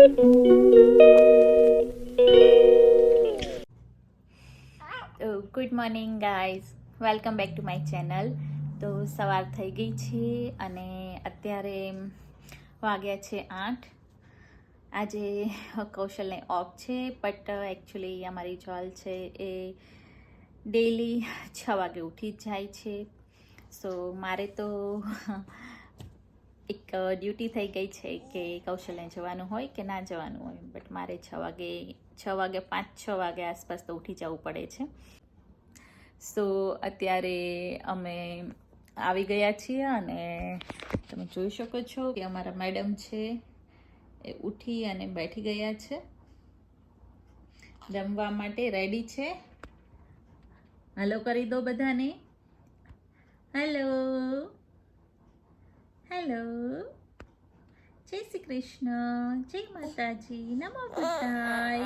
Good morning guys welcome back to my channel તો સવાર થઈ ગઈ છે અને અત્યારે વાગ્યા છે આઠ. આજે કૌશલને ઓફ છે બટ એકચ્યુઅલી અમારી જોલ છે એ ડેલી છ વાગે ઉઠી જ જાય છે. સો મારે તો એક ડ્યુટી થઈ ગઈ છે કે કૌશલ્ય જવાનું હોય કે ના જવાનું હોય. બટ મારે છ વાગે છ વાગે, પાંચ, છ વાગે આસપાસ તો ઉઠી જવું પડે છે. સો અત્યારે અમે આવી ગયા છીએ અને તમે જોઈ શકો છો કે અમારા મેડમ છે એ ઉઠી અને બેઠી ગયા છે. જમવા માટે રેડી છે. હલો કરી દો બધાને. હેલો હેલો જય શ્રી કૃષ્ણ જય માતાજી નમો બધાય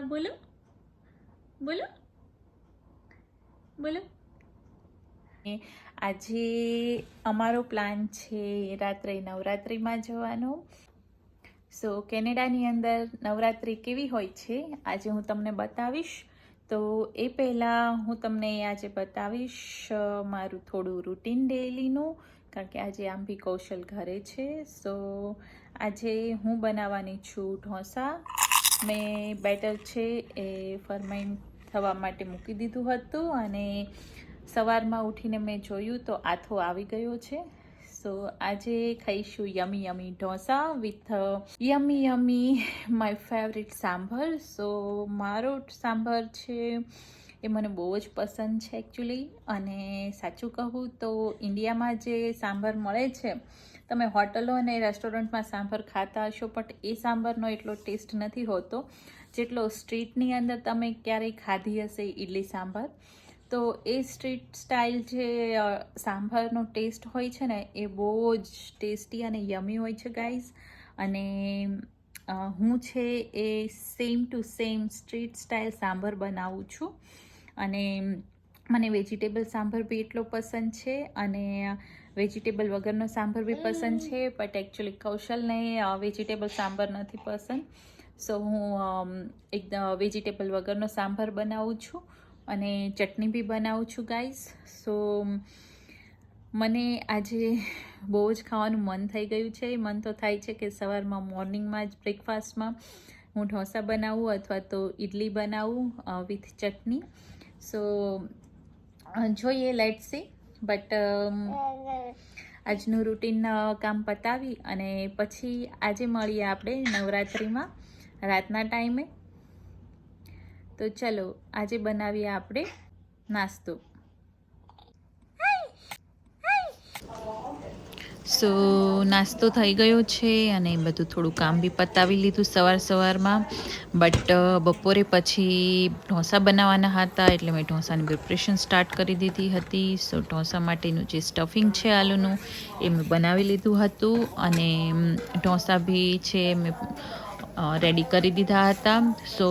બોલો બોલો બોલો આજે અમારો પ્લાન છે રાત્રે નવરાત્રિમાં જવાનો. સો કેનેડાની અંદર નવરાત્રિ કેવી હોય છે? આજે હું તમને બતાવીશ. તો એ પહેલાં હું તમને આજે બતાવીશ મારું થોડું રૂટીન ડેલીનું કારણ કે આજે આમ બી કૌશલ ઘરે છે. સો આજે હું બનાવવાની છું ઢોસા. મેં બેટર છે એ ફરમેન્ટ થવા માટે મૂકી દીધું હતું અને સવારમાં ઉઠીને મેં જોયું તો આથો આવી ગયો છે. સો આજે ખાઈશું yummy yummy dosa with yummy yummy my favourite sambar so મારો સાંભર છે, એ મને બહુ જ પસંદ છે એકચ્યુઅલી અને સાચું કહું તો ઇન્ડિયામાં જે સાંભર મળે છે, તમે હોટલો અને રેસ્ટોરન્ટમાં સાંભર ખાતા હશો પણ એ સાંભરનો એટલો ટેસ્ટ નથી હોતો જેટલો સ્ટ્રીટની અંદર તમે ક્યારેય ખાધી હશે ઇડલી સાંભર તો એ સ્ટ્રીટ સ્ટાઇલ જે સાંભારનો ટેસ્ટ હોય છે ને એ બહુ જ ટેસ્ટી અને યમી હોય છે ગાઈઝ. અને હું છે એ same to same street style sambar બનાવું છું. અને મને વેજીટેબલ સાંભર બી એટલો પસંદ છે અને વેજીટેબલ વગરનો સાંભર બી પસંદ છે બટ એકચ્યુઅલી કૌશલને વેજીટેબલ સાંભર નથી પસંદ. સો હું એકદમ વેજીટેબલ વગરનો સાંભર બનાવું છું. અને ચટણી બી બનાવું છું ગાઈઝ સો મને આજે બહુ જ ખાવાનું મન થઈ ગયું છે. મન તો થાય છે કે સવારમાં મોર્નિંગમાં જ બ્રેકફાસ્ટમાં હું ઢોસા બનાવું અથવા તો ઇડલી બનાવું વિથ ચટણી. સો જોઈએ લેટ સી બટ આજનું રૂટીન કામ પતાવી અને પછી આજે મળીએ આપણે નવરાત્રિમાં. રાતના ટાઈમે તો ચલો, આજે બનાવીએ આપણે નાસ્તો. સો નાસ્તો થઈ ગયો છે અને બધું થોડું કામ બી પતાવી લીધું સવાર સવારમાં. બટ બપોરે પછી ઢોસા બનાવવાના હતા, એટલે મેં ઢોસાની પ્રિપરેશન સ્ટાર્ટ કરી દીધી હતી. સો ઢોસા માટેનું જે સ્ટફિંગ છે આલુનું, એ મેં બનાવી લીધું હતું. અને, ઢોસા બી છે, મેં રેડી કરી દીધા હતા. સો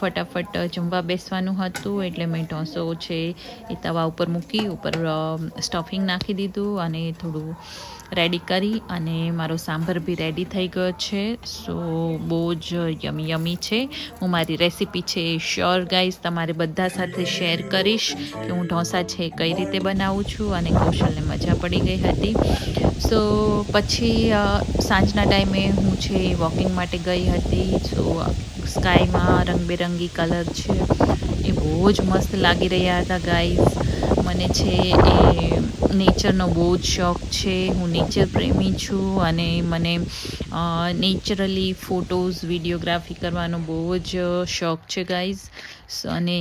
ફટાફટ જમવા બેસવાનું હતું એટલે મેં ઢોસો છે એ તવા ઉપર મૂકી, ઉપર સ્ટફિંગ નાખી દીધું અને થોડું રેડી કરી અને મારો સાંભર બી રેડી થઈ ગયો છે. સો બહુ જ યમી યમી છે. હું મારી રેસીપી છે એ શ્યોર ગાઈઝ તમારે બધા સાથે શેર કરીશ કે હું ઢોસા છે કઈ રીતે બનાવું છું અને કૌશલને મજા પડી ગઈ હતી. સો પછી સાંજના ટાઈમે હું છે વોકિંગ માટે ગઈ હતી. સો સ્કાયમાં રંગબેરંગી કલર છે. એ બહુ જ મસ્ત લાગી રહ્યા હતા ગાઈઝ મને છે એ નેચરનો બહુ જ શોખ છે. હું નેચર પ્રેમી છું અને મને નેચરલી ફોટોઝ વિડીયોગ્રાફી કરવાનો બહુ જ શોખ છે ગાઈઝ અને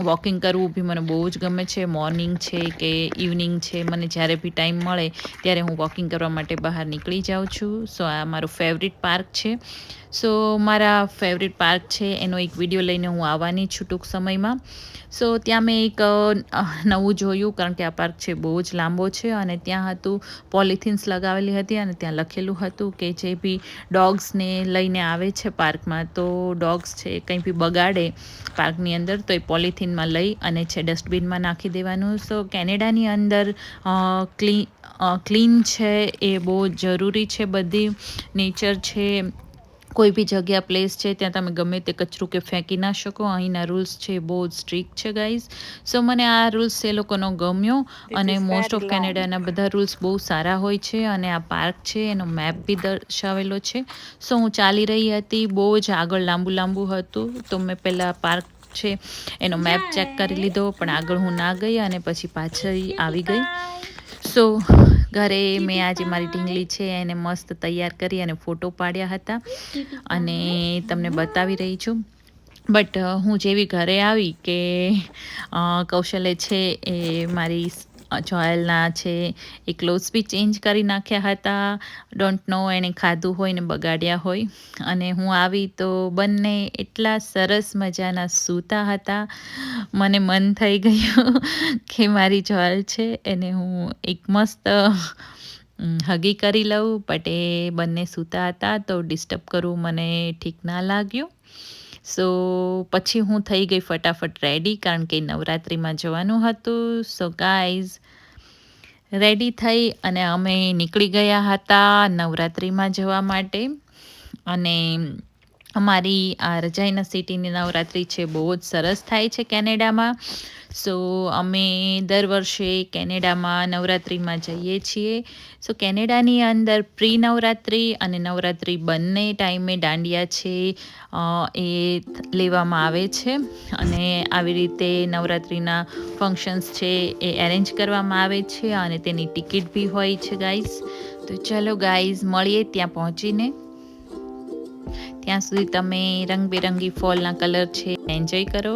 વોકિંગ કરવું બી મને બહુ જ ગમે છે. મોર્નિંગ છે કે ઇવનિંગ છે, મને જ્યારે બી ટાઈમ મળે ત્યારે હું વોકિંગ કરવા માટે બહાર નીકળી જાઉં છું. સો, આ મારો ફેવરિટ પાર્ક છે. સો મારા ફેવરિટ પાર્ક છે, એનો એક વીડિયો લઈને હું આવવાની છું ટૂંક સમયમાં. સો ત્યાં મેં એક નવું જોયું, કારણ કે આ પાર્ક છે બહુ જ લાંબો છે અને ત્યાં હતું પોલિથીન્સ લગાવેલી હતી અને ત્યાં લખેલું હતું કે જે બી ડોગ્સને લઈને આવે છે પાર્કમાં તો ડોગ્સ છે કંઈ બી બગાડે પાર્કની અંદર, તો એ પોલિથીનમાં લઈ અને છે ડસ્ટબિનમાં નાખી દેવાનું. સો કેનેડાની અંદર ક્લીન ક્લીન છે એ બહુ જરૂરી છે, બધી નેચર છે. કોઈ બી જગ્યા પ્લેસ છે ત્યાં તમે ગમે તે કચરું કે ફેંકી ના શકો. અહીંના રૂલ્સ છે બહુ બહુ સ્ટ્રિક્ટ છે ગાઈઝ સો મને આ રૂલ્સ એ લોકોનો ગમ્યો અને મોસ્ટ ઓફ કેનેડાના બધા રૂલ્સ બહુ સારા હોય છે અને આ પાર્ક છે એનો મેપ બી દર્શાવેલો છે. સો હું ચાલી રહી હતી બહુ જ આગળ લાંબુ લાંબુ હતું. તો મેં પહેલાં પાર્ક છે એનો મેપ ચેક કરી લીધો પણ આગળ હું ના ગઈ અને પછી પાછળ આવી ગઈ. સો ઘરે મેં આજે મારી ઢીંગલી છે એને મસ્ત તૈયાર કરી અને ફોટો પાડ્યા હતા. અને તમને બતાવી રહી છું. બટ હું જેવી ઘરે આવી કે કૌશલ્ય કૌશલે છે એ મારી જોયેલના છે. એ ક્લોથ્સ બી ચેન્જ કરી નાખ્યા હતા. ડોન્ટ નો એણે ખાધું હોય ને બગાડ્યા હોય. અને હું આવી તો બંને એટલા સરસ મજાના સૂતા હતા. મને મન થઈ ગયું કે મારી જોયેલ છે એને હું એક મસ્ત હગી કરી લઉં. બટ એ બંને સૂતા હતા તો ડિસ્ટર્બ કરવું મને ઠીક ના લાગ્યું. સો પછી હું થઈ ગઈ ફટાફટ રેડી કારણ કે નવરાત્રિમાં જવાનું હતું. સો ગાઈઝ રેડી થઈ અને અમે નીકળી ગયા હતા નવરાત્રિમાં જવા માટે. અને અમારી, આ, રજાઈના સિટીની નવરાત્રિ છે, બહુ જ સરસ થાય છે કેનેડામાં. સો, અમે દર વર્ષે કેનેડામાં નવરાત્રિમાં જઈએ છીએ. સો, કેનેડાની અંદર પ્રી નવરાત્રિ અને નવરાત્રિ બંને ટાઈમે દાંડિયા છે એ લેવામાં આવે છે. અને આવી રીતે નવરાત્રિના ફંક્શન્સ છે એ એરેન્જ કરવામાં આવે છે અને તેની ટિકિટ બી હોય છે ગાઈઝ તો ચલો ગાઈઝ મળીએ ત્યાં પહોંચીને. ત્યાં સુધી તમે રંગબેરંગી ફોલના કલર છે. એન્જોય કરો.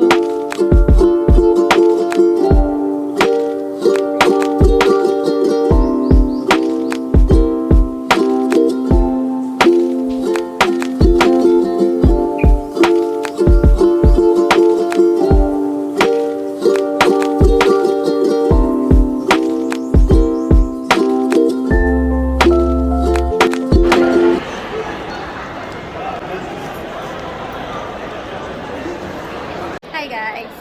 Hi guys.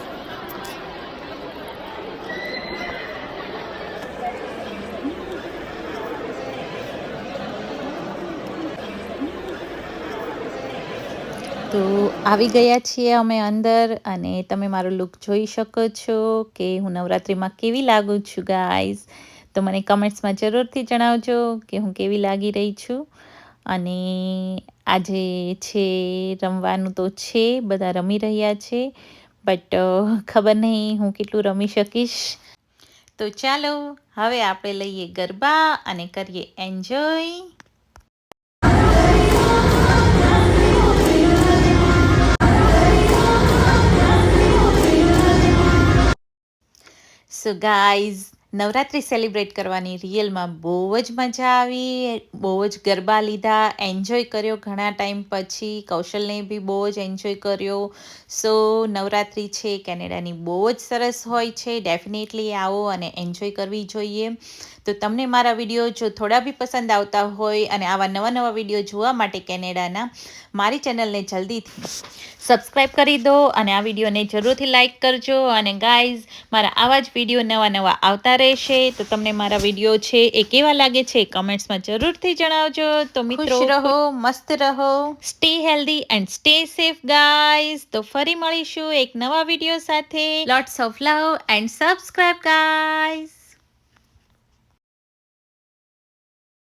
તો આવી ગયા છીએ અમે અંદર અને તમે મારો લુક જોઈ શકો છો કે હું નવરાત્રિમાં કેવી લાગું છું ગાઈઝ તો મને કમેન્ટ્સમાં જરૂરથી જણાવજો કે હું કેવી લાગી રહી છું. અને આજે છે, રમવાનું તો છે, બધા રમી રહ્યા છે. બટ ખબર નહીં હું કેટલું રમી શકીશ. તો ચાલો, હવે આપણે લઈએ ગરબા અને કરીએ enjoy. So guys Navratri celebrate કરવાની રિયલમાં બહુ જ મજા આવી, બહુ જ ગરબા લીધા એન્જોય કર્યો ઘણા ટાઈમ પછી, કૌશલને બી બહુ જ એન્જોય કર્યો. સો નવરાત્રિ છે, કેનેડાની બહુ જ સરસ હોય છે ડેફિનેટલી આવો અને એન્જોય કરવી જોઈએ. તો તમને મારા વીડિયો જો થોડા બી પસંદ આવતા હોય અને આવા નવા નવા વીડિયો જોવા માટે કેનેડાના, મારી ચેનલને જલ્દીથી સબસ્ક્રાઈબ કરી દો અને આ વિડીયોને જરૂરથી લાઈક કરજો. અને ગાઈઝ મારા આવા જ વીડિયો નવા નવા આવતા રહેશે તો તમને મારા વીડિયો છે એ કેવા લાગે છે કમેન્ટ્સમાં જરૂરથી જણાવજો. તો મિત્રો ખુશ રહો મસ્ત રહો. Stay healthy and stay safe guys. તો ફરી મળીશું એક નવા વીડિયો સાથે. Lots of love and subscribe guys